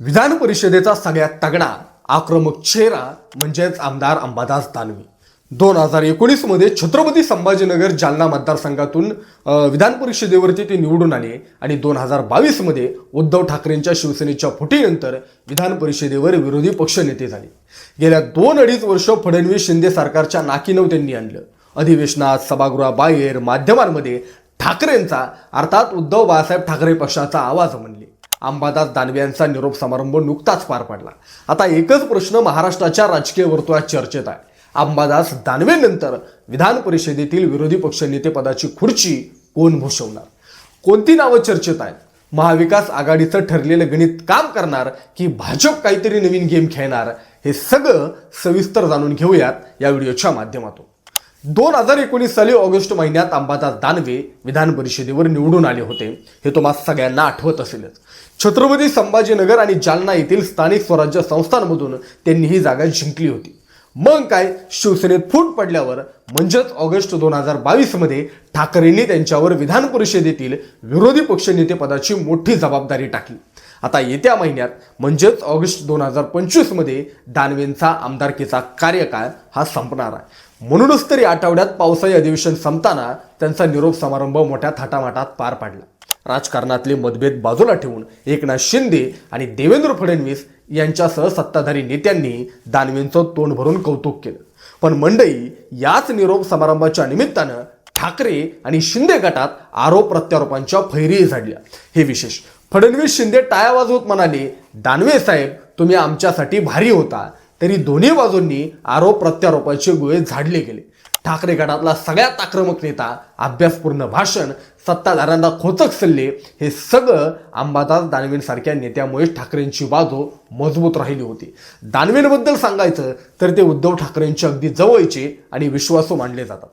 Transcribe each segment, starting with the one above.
विधान परिषदेचा सगळ्यात तगडा आक्रमक चेहरा म्हणजेच आमदार अंबादास दानवे. दोन हजार एकोणीसमध्ये छत्रपती संभाजीनगर जालना मतदारसंघातून विधान परिषदेवरती ते निवडून आले आणि दोन हजार बावीसमध्ये उद्धव ठाकरेंच्या शिवसेनेच्या फुटीनंतर विधान परिषदेवर विरोधी पक्षनेते झाले. गेल्या दोन अडीच वर्ष फडणवीस शिंदे सरकारच्या नाकीनव त्यांनी आणलं. अधिवेशनात सभागृहाबाहेर माध्यमांमध्ये ठाकरेंचा अर्थात उद्धव बाळासाहेब ठाकरे पक्षाचा आवाज म्हणले. अंबादास दानवे यांचा निरोप समारंभ नुकताच पार पडला. आता एकच प्रश्न महाराष्ट्राच्या राजकीय वर्तुळात चर्चेत आहे. अंबादास दानवेनंतर विधान परिषदेतील विरोधी पक्षनेते पदाची खुर्ची कोण भूषवणार? कोणती नावं चर्चेत आहेत? महाविकास आघाडीचं ठरलेलं गणित काम करणार की भाजप काहीतरी नवीन गेम खेळणार? हे सगळं सविस्तर जाणून घेऊयात या व्हिडिओच्या माध्यमातून. दोन हजार एकोणीस साली ऑगस्ट महिन्यात अंबादास दानवे विधान परिषदेवर निवडून आले होते. हे तुम्हाला सगळ्यांना आठवत असेलच. छत्रपती संभाजीनगर आणि जालना येथील स्थानिक स्वराज्य संस्थांमधून त्यांनी ही जागा जिंकली होती. मग काय? शिवसेनेत फूट पडल्यावर म्हणजेच ऑगस्ट दोन हजार बावीसमध्ये ठाकरेंनी त्यांच्यावर विधान परिषदेतील विरोधी पक्षनेतेपदाची मोठी जबाबदारी टाकली. आता येत्या महिन्यात म्हणजेच ऑगस्ट दोन हजार पंचवीसमध्ये दानवेंचा आमदारकीचा कार्यकाळ हा संपणार आहे. म्हणूनच तरी आठवड्यात पावसाळी अधिवेशन संपताना त्यांचा निरोप समारंभ मोठ्या थाटामाटात पार पाडला. राजकारणातले मतभेद बाजूला ठेवून एकनाथ शिंदे आणि देवेंद्र फडणवीस यांच्यासह सत्ताधारी नेत्यांनी दानवेंचं तोंड भरून कौतुक केलं. पण मंडई याच निरोप समारंभाच्या निमित्तानं ठाकरे आणि शिंदे गटात आरोप प्रत्यारोपांच्या फैरी झाडल्या. हे विशेष फडणवीस शिंदे टाळ्या वाजवत म्हणाले दानवे साहेब तुम्ही आमच्यासाठी भारी होता. तरी दोन्ही बाजूंनी आरोप प्रत्यारोपाचे गुहे झाडले गेले. ठाकरे गटातला सगळ्यात आक्रमक नेता अभ्यासपूर्ण भाषण सत्ताधाऱ्यांना खोचक सल्ले हे सगळं अंबादास दानवेंसारख्या नेत्यामुळे ठाकरेंची बाजू मजबूत राहिली होती. दानवेंबद्दल सांगायचं तर ते उद्धव ठाकरेंचे अगदी जवळचे आणि विश्वासू मानले जातात.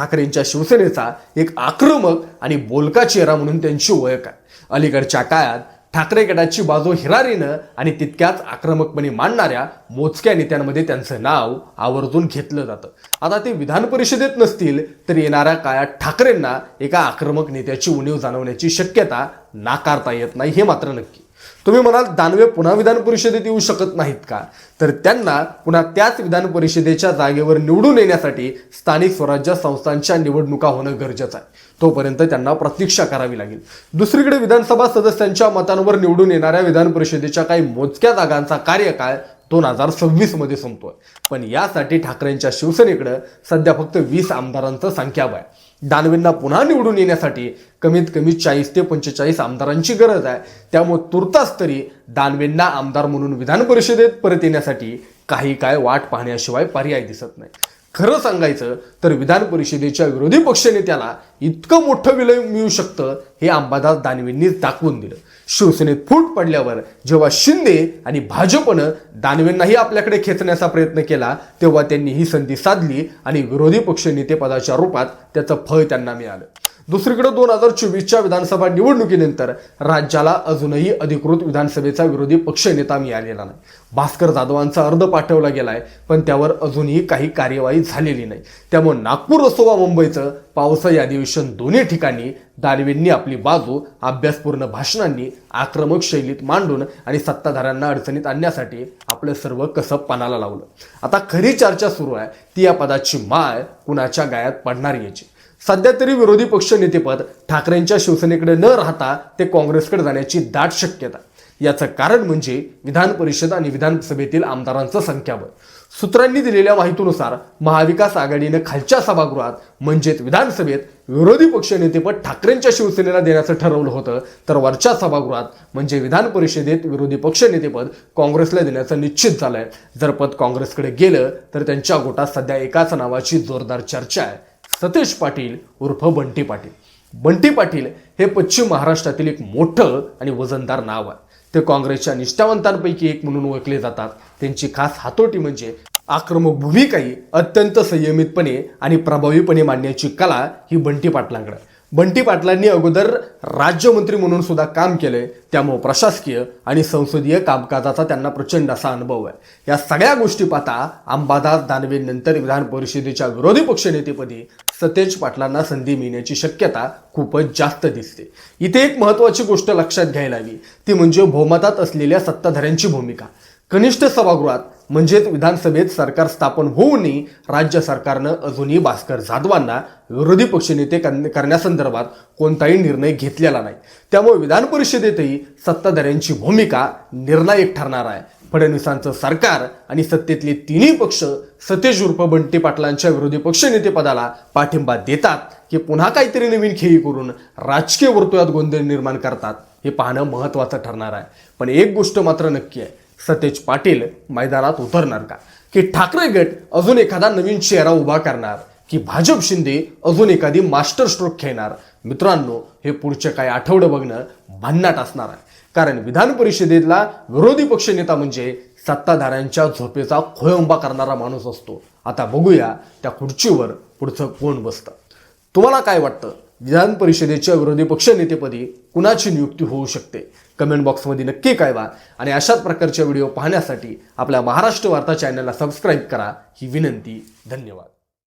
ठाकरेंच्या शिवसेनेचा एक आक्रमक आणि बोलका चेहरा म्हणून त्यांची ओळख आहे. अलीकडच्या काळात ठाकरे गटाची बाजू हिरारीनं आणि तितक्याच आक्रमकपणे मांडणाऱ्या मोजक्या नेत्यांमध्ये त्यांचं नाव आवर्जून घेतलं जातं. आता ते विधान परिषदेत नसतील तर येणाऱ्या काळात ठाकरेंना एका आक्रमक नेत्याची उणीव जाणवण्याची शक्यता नाकारता येत नाही हे मात्र नक्की. तुम्ही म्हणाल दानवे पुन्हा विधान परिषदेत येऊ शकत नाहीत का? तर त्यांना पुन्हा त्याच विधान परिषदेच्या जागेवर निवडून येण्यासाठी स्थानिक स्वराज्य संस्थांच्या निवडणुका होणं गरजेचं आहे. तोपर्यंत त्यांना प्रतीक्षा करावी लागेल. दुसरीकडे विधानसभा सदस्यांच्या मतांवर निवडून येणाऱ्या विधान परिषदेच्या काही मोजक्या जागांचा कार्यकाळ दोन हजार सव्वीसमध्ये संपतोय. पण यासाठी ठाकरेंच्या शिवसेनेकडं सध्या फक्त वीस आमदारांचं संख्याब आहे दानवेंना पुन्हा निवडून येण्यासाठी कमीत कमी चाळीस ते पंचेचाळीस आमदारांची गरज आहे. त्यामुळे तुर्तास तरी दानवेंना आमदार म्हणून विधान परिषदेत परत येण्यासाठी काही काय वाट पाहण्याशिवाय पर्याय दिसत नाही. खरं सांगायचं तर विधान परिषदेच्या विरोधी पक्षनेत्याला इतकं मोठं विलय मिळू शकतं हे अंबादास दानवेंनीच दाखवून दिलं. शिवसेनेत फूट पडल्यावर जेव्हा शिंदे आणि भाजपनं दानवेंनाही आपल्याकडे खेचण्याचा प्रयत्न केला तेव्हा त्यांनी ही संधी साधली आणि विरोधी पक्षनेतेपदाच्या रूपात त्याचं फळ त्यांना मिळालं. दुसरीकडे दोन हजार चोवीसच्या विधानसभा निवडणुकीनंतर राज्याला अजूनही अधिकृत विधानसभेचा विरोधी पक्षनेता मिळालेला नाही. भास्कर जाधवांचा अर्ज पाठवला गेलाय पण त्यावर अजूनही काही कार्यवाही झालेली नाही. त्यामुळे नागपूर असो वा मुंबईचं पावसाळी अधिवेशन दोन्ही ठिकाणी दानवेंनी आपली बाजू अभ्यासपूर्ण भाषणांनी आक्रमक शैलीत मांडून आणि सत्ताधाऱ्यांना अडचणीत आणण्यासाठी आपलं सर्व कसब पानाला लावलं. आता खरी चर्चा सुरू आहे. ती या पदाची माळ कुणाच्या गायात पडणार याची. सध्या तरी विरोधी पक्ष नेतेपद ठाकरेंच्या शिवसेनेकडे न राहता ते काँग्रेसकडे जाण्याची दाट शक्यता. याचं कारण म्हणजे विधान परिषद आणि विधानसभेतील आमदारांचं संख्याबळ. सूत्रांनी दिलेल्या माहितीनुसार महाविकास आघाडीनं खालच्या सभागृहात म्हणजेच विधानसभेत विरोधी पक्षनेतेपद ठाकरेंच्या शिवसेनेला देण्याचं ठरवलं होतं. तर वरच्या सभागृहात म्हणजे विधान परिषदेत विरोधी पक्षनेतेपद काँग्रेसला देण्याचं निश्चित झालंय. जर पद काँग्रेसकडे गेलं तर त्यांच्या गोटात सध्या एकाच नावाची जोरदार चर्चा आहे. सतीश पाटील उर्फ बंटी पाटील. बंटी पाटील हे पश्चिम महाराष्ट्रातील एक मोठं आणि वजनदार नाव आहे. ते काँग्रेसच्या निष्ठावंतांपैकी एक म्हणून ओळखले जातात. त्यांची खास हातोटी म्हणजे आक्रमक भूमिकाही अत्यंत संयमितपणे आणि प्रभावीपणे मांडण्याची कला ही बंटी पाटलांकडे बंटी पाटलांनी अगोदर राज्यमंत्री म्हणून सुद्धा काम केलंय. त्यामुळे प्रशासकीय आणि संसदीय कामकाजाचा त्यांना प्रचंड असा अनुभव आहे. या सगळ्या गोष्टी पाहता अंबादास दानवे नंतर विधान परिषदेच्या विरोधी पक्षनेतेपदी सतेज पाटलांना संधी मिळण्याची शक्यता खूपच जास्त दिसते. इथे एक महत्वाची गोष्ट लक्षात घ्यायला हवी. ती म्हणजे बहुमतात असलेल्या सत्ताधाऱ्यांची भूमिका. कनिष्ठ सभागृहात म्हणजेच विधानसभेत सरकार स्थापन होऊनही राज्य सरकारनं अजूनही भास्कर जाधवांना विरोधी पक्षनेते करण्यासंदर्भात कोणताही निर्णय घेतलेला नाही. त्यामुळे विधान परिषदेतही सत्ताधाऱ्यांची भूमिका निर्णायक ठरणार आहे. फडणवीसांचं सरकार आणि सत्तेतले तिन्ही पक्ष सतेज उर्फ बंटी पाटलांच्या विरोधी पक्षनेतेपदाला पाठिंबा देतात की पुन्हा काहीतरी नवीन खेळी करून राजकीय वर्तुळात गोंधळ निर्माण करतात हे पाहणं महत्त्वाचं ठरणार आहे. पण एक गोष्ट मात्र नक्की आहे. सतेज पाटील मैदानात उतरणार का? की ठाकरे गट अजून एखादा नवीन चेहरा उभा करणार? की भाजप शिंदे अजून एखादी मास्टर स्ट्रोक खेळणार? मित्रांनो हे पुढचे काही आठवडं बघणं भन्नाट असणार आहे. कारण विधान परिषदेतला विरोधी पक्षनेता म्हणजे सत्ताधाऱ्यांच्या झोपेचा खोळंबा करणारा माणूस असतो. आता बघूया त्या खुर्चीवर पुढचं कोण बसतं. तुम्हाला काय वाटतं? विधान परिषदेच्या विरोधी पक्षनेतेपदी कुणाची नियुक्ती होऊ शकते? कमेंट बॉक्समध्ये नक्की कळवा आणि अशाच प्रकारचे व्हिडिओ पाहण्यासाठी आपल्या महाराष्ट्र वार्ता चॅनलला सबस्क्राईब करा. ही विनंती. धन्यवाद.